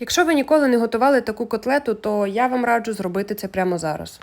Якщо ви ніколи не готували таку котлету, то я вам раджу зробити це прямо зараз.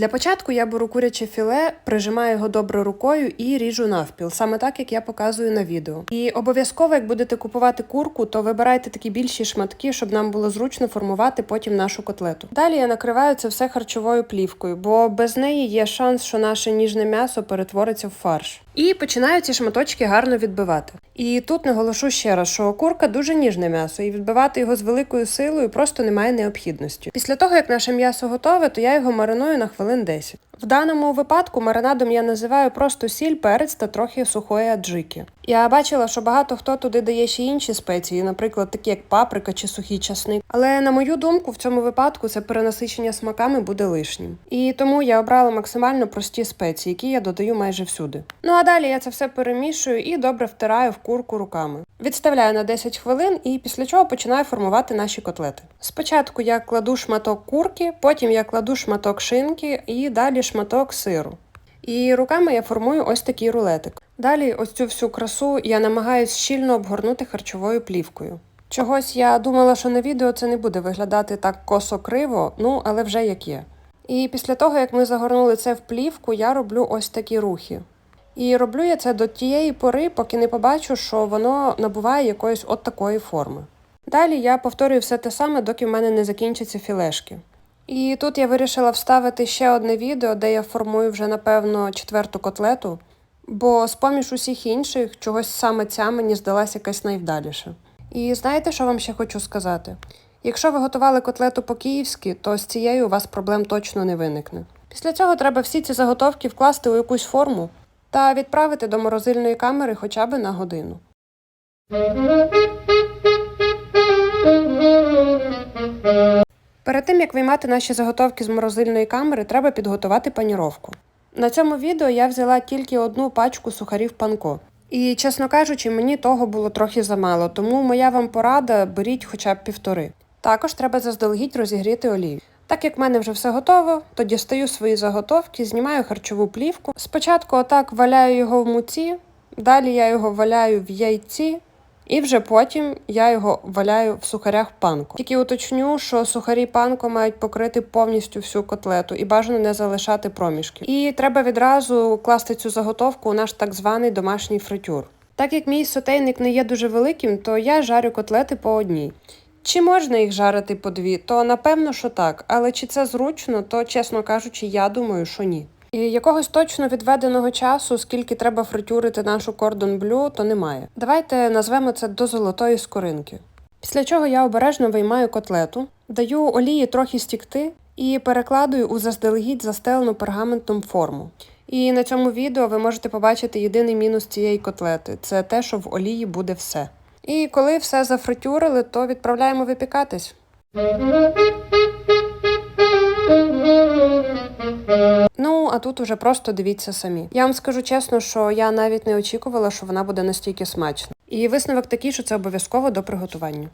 Для початку я беру куряче філе, прижимаю його добре рукою і ріжу навпіл, саме так, як я показую на відео. І обов'язково, як будете купувати курку, то вибирайте такі більші шматки, щоб нам було зручно формувати потім нашу котлету. Далі я накриваю це все харчовою плівкою, бо без неї є шанс, що наше ніжне м'ясо перетвориться в фарш. І починаю ці шматочки гарно відбивати. І тут наголошу ще раз, що курка дуже ніжне м'ясо, і відбивати його з великою силою просто немає необхідності. Після того, як наше м'ясо готове, то я його мариную на хвилин 10. В даному випадку маринадом я називаю просто сіль, перець та трохи сухої аджики. Я бачила, що багато хто туди дає ще інші спеції, наприклад, такі як паприка чи сухий часник. Але на мою думку, в цьому випадку це перенасичення смаками буде лишнім. І тому я обрала максимально прості спеції, які я додаю майже всюди. Ну а далі я це все перемішую і добре втираю в курку руками. Відставляю на 10 хвилин і після чого починаю формувати наші котлети. Спочатку я кладу шматок курки, потім я кладу шматок шинки і далі шматок сиру. І руками я формую ось такий рулетик. Далі ось цю всю красу я намагаюсь щільно обгорнути харчовою плівкою. Чогось я думала, що на відео це не буде виглядати так косо криво, ну але вже як є. І після того, як ми загорнули це в плівку, я роблю ось такі рухи. І роблю я це до тієї пори, поки не побачу, що воно набуває якоїсь от такої форми. Далі я повторюю все те саме, доки в мене не закінчаться філешки. І тут я вирішила вставити ще одне відео, де я формую вже, напевно, четверту котлету, бо з-поміж усіх інших чогось саме ця мені здалася якась найвдаліша. І знаєте, що вам ще хочу сказати? Якщо ви готували котлету по-київськи, то з цією у вас проблем точно не виникне. Після цього треба всі ці заготовки вкласти у якусь форму та відправити до морозильної камери хоча б на годину. Перед тим як виймати наші заготовки з морозильної камери, треба підготувати паніровку. На цьому відео я взяла тільки одну пачку сухарів панко. І, чесно кажучи, мені того було трохи замало, тому моя вам порада беріть хоча б півтори. Також треба заздалегідь розігріти олію. Так як в мене вже все готово, то дістаю свої заготовки, знімаю харчову плівку. Спочатку отак валяю його в муці, далі я його валяю в яйці, і вже потім я його валяю в сухарях панко. Тільки уточню, що сухарі панко мають покрити повністю всю котлету і бажано не залишати проміжки. І треба відразу класти цю заготовку у наш так званий домашній фритюр. Так як мій сотейник не є дуже великим, то я жарю котлети по одній. Чи можна їх жарити по дві, то напевно, що так. Але чи це зручно, то чесно кажучи, я думаю, що ні. І якогось точно відведеного часу, скільки треба фритюрити нашу кордон блю, то немає. Давайте назвемо це до золотої скоринки. Після чого я обережно виймаю котлету, даю олії трохи стікти і перекладую у заздалегідь застелену пергаментом форму. І на цьому відео ви можете побачити єдиний мінус цієї котлети це те, що в олії буде все. І коли все зафритюрили, то відправляємо випікатись. Тут уже просто дивіться самі. Я вам скажу чесно, що я навіть не очікувала, що вона буде настільки смачна. І висновок такий, що це обов'язково до приготування.